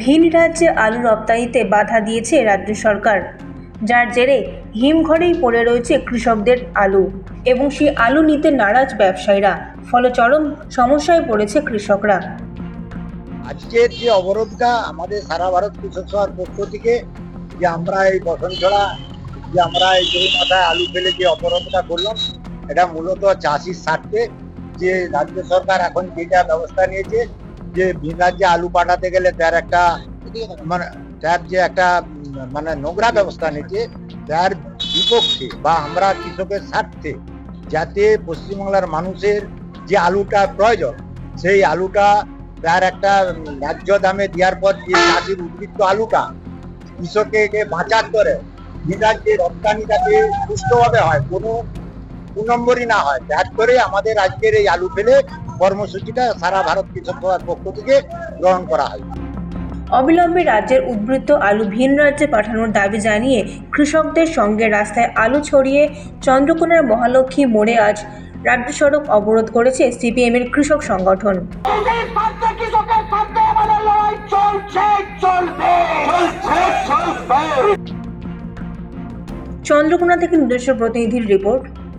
ভিন রাজ্যে আলু রপ্তানিতে বাধা দিয়েছে রাজ্য সরকার। যার জেরে হিমঘরেই পড়ে রয়েছে কৃষকদের আলু এবং সেই আলু নিতে নারাজ ব্যবসায়ীরা ফলে চরম সমস্যায় পড়েছে কৃষকরা। আজকের যে অবরোধটা আমাদের সারা ভারত কৃষক সভার পক্ষ থেকে যে আমরা এই বসনছড়া যে আমরা এই জমি মাথায় আলু ফেলে যে অবরোধটা করলাম এটা মূলত চাষির স্বার্থে যে রাজ্য সরকার এখন যেটা ব্যবস্থা নিয়েছে, যে ভিন রাজ্যে আলু পাঠাতে গেলে তার একটা মানে তার যে একটা মানে নোংরা ব্যবস্থা নিয়েছে, তার বিপক্ষে বা আমরা কৃষকের স্বার্থে যাতে পশ্চিমবাংলার মানুষের যে আলুটা প্রয়োজন, সেই আলুটা তার একটা ন্যায্য দামে দেওয়ার পর যে চাষির উদ্বৃত্ত আলুটা কৃষককে বাঁচার করে বিরাট যে রপ্তানি যাতে সুষ্ঠুভাবে হয়, কোনো দু নম্বরই না হয়। যার করে আমাদের আজকের এই আলু ফেলে কর্মসূচিটা সারা ভারত কৃষক সভার পক্ষ থেকে গ্রহণ করা হয়। অবিলম্বে রাজ্যের উদ্বৃত্ত আলু ভিন রাজ্যে পাঠানোর দাবি জানিয়ে কৃষকদের সঙ্গে রাস্তায় আলু ছড়িয়ে চন্দ্রকোনার মহালক্ষ্মী মোড়ে আজ রাজ্য সড়ক অবরোধ করেছে সিপিএমের কৃষক সংগঠন। চন্দ্রকোনা থেকে নিজস্ব প্রতিনিধির রিপোর্ট।